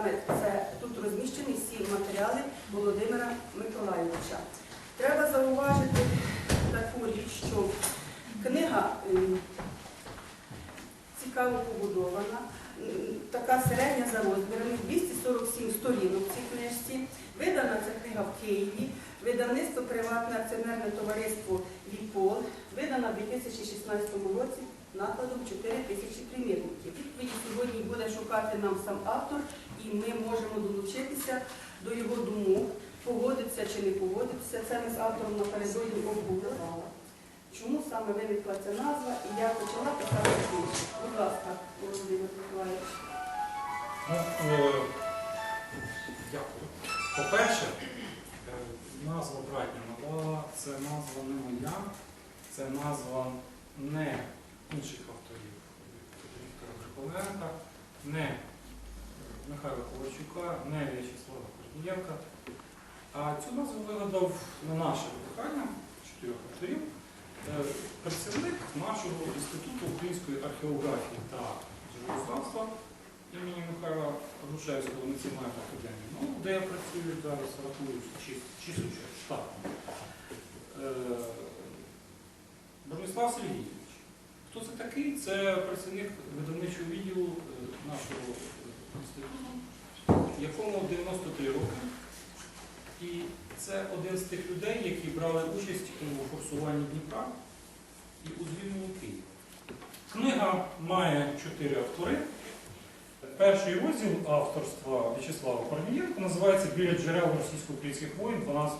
саме це тут розміщені всі матеріали Володимира Миколайовича. Треба зауважити таку річ, що книга ем, цікаво побудована, така середня за розмірами, 247 сторінок в цій книжці. Видана ця книга в Києві, видавництво приватне акціонерне товариство Віпол, видана в 2016 році накладом 4 тисячі примірників. Відповіді сьогодні буде шукати нам сам автор, і ми можемо долучитися до його думок, погодитися чи не погодитися. Це ми з автором напередодні обговорювали. Чому саме виникла ця назва і я почала писати книжку? Будь ласка, Володимир Миколаївич. Ну, дякую. По-перше, е, назва братня Мала це назва не моя, це назва не інших авторів Віктора Гриколенка, не Михайла Ковальчука, не В'ячеслава Корнієнка. А цю назву вигадав на наше прохання чотирьох авторів. е, Працівник нашого інституту української археографії та джерелознавства імені Михайла Грушевського національної академії, ну, де я працюю зараз, рахую чисуче штатом. Е, Бронислав Сергійович. Хто це такий? Це працівник видавничого відділу е, нашого інституту, якому 93 роки. І це один з тих людей, які брали участь у форсуванні Дніпра і у звільненні Києва. Книга має чотири автори. Перший розділ авторства В'ячеслава Корнієнка називається Біля джерел російсько-українських воїн 12-13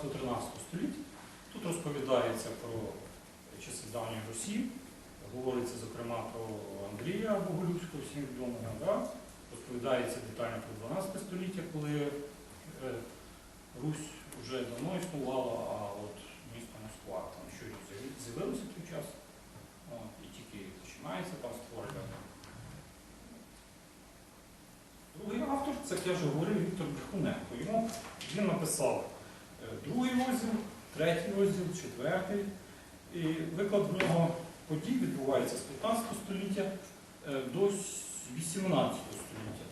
століть. Тут розповідається про часи давньої Росії, говориться зокрема про Андрія Боголюбського, всім відомого. Да? Розповідається детально про 12 століття, коли е, Русь вже давно існувала, а от місто Москва там щось з'явилося в той час, і тільки починається там створення. Другий автор, це як я вже говорив, Віктор Брехуненко. Йому він написав е, другий розділ, третій розділ, четвертий. І виклад в нього подій відбувається з 15 століття е, до 18 століття.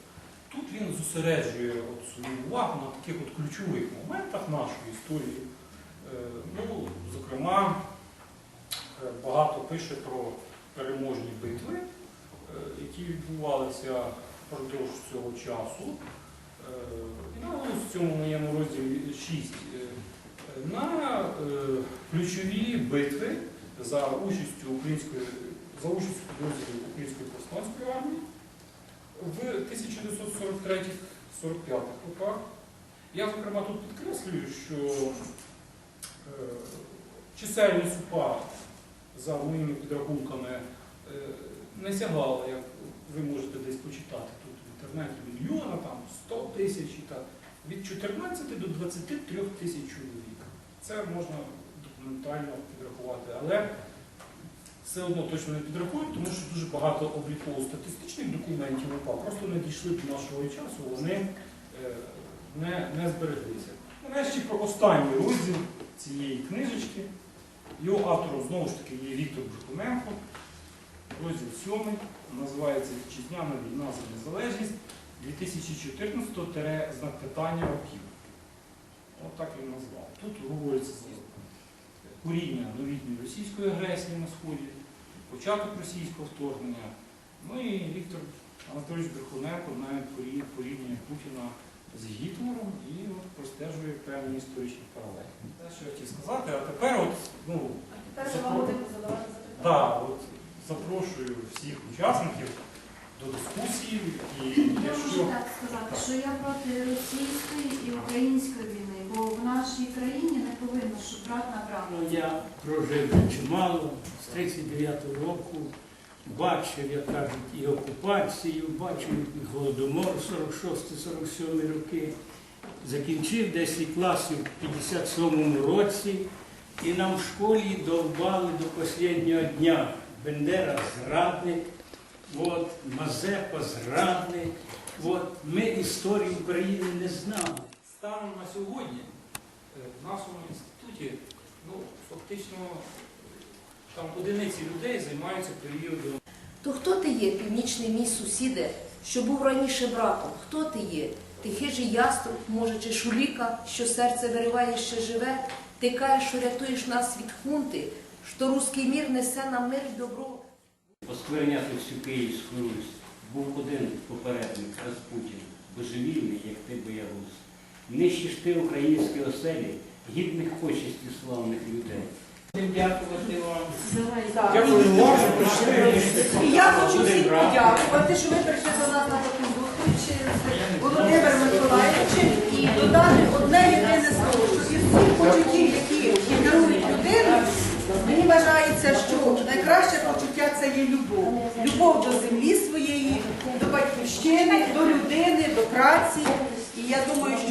Тут він зосереджує от свою увагу на таких от ключових моментах нашої історії. Е, Ну, зокрема, е, багато пише про переможні битви, які відбувалися впродовж цього часу. В цьому моєму розділі 6 на ключові битви за участю української за участю підрозділів Української повстанської армії в 1943-45 роках. Я, зокрема, тут підкреслюю, що е, чисельність УПА за моїми підрахунками е, не сягала, як ви можете десь почитати тут в інтернеті, мільйона, там 100 тисяч і так. Від 14 до 23 тисяч чоловік. Це можна документально підрахувати, але все одно точно не підрахують, тому що дуже багато обліково-статистичних документів УПА просто не дійшли до нашого часу, вони е, не, не збереглися. Нарешті про останній розділ цієї книжечки. Його автором знову ж таки є Віктор Брухуненко. Розділ 7 називається Вітчизняна війна за незалежність 2014 знак питання років. От так він назвав. Тут говориться коріння новітньої російської агресії на Сході, початок російського вторгнення. Ну і Віктор Анатолійович Брехуненко навіть порі- порівнює Путіна з Гітлером і от простежує певні історичні паралелі. Те, що я хотів сказати, а тепер от, ну, А тепер вам запитання. да, от запрошую всіх учасників до дискусії і Я можу так сказати, що я проти російської і української війни, бо в нашій країні повинно, щоб брат на брата. Ну, я прожив чимало з 39-го року, бачив, як кажуть, і окупацію, бачив і голодомор 46-47 роки. Закінчив 10 класів в 57-му році, і нам в школі довбали до останнього дня. Бендера зрадник, от, Мазепа зрадник. От, ми історії України не знали. станом на сьогодні в нашому інституті ну, фактично там одиниці людей займаються періодом То хто ти є, північний мій сусіде, що був раніше братом? Хто ти є? Ти хижий яструб, може, чи шуліка, що серце вириває ще живе, ти кажеш, що рятуєш нас від хунти, що руський мір несе нам мир і добро. Оскверняти всю Київську Русь був один попередник Распутін, божевільний, як ти боягуз. Нищиш ти українські оселі, гідних почесті славних людей. Дякувати вам. Дякую вам. І я хочу всім подякувати, що ви прийшли до нас на таку зустріч з Володимиром Миколаївичем і додати одне єдине слово, що із всіх почуттів, які керують людину, мені вважається, що найкраще почуття це є любов. Любов до землі своєї, до батьківщини, до людини, до праці. І я думаю, що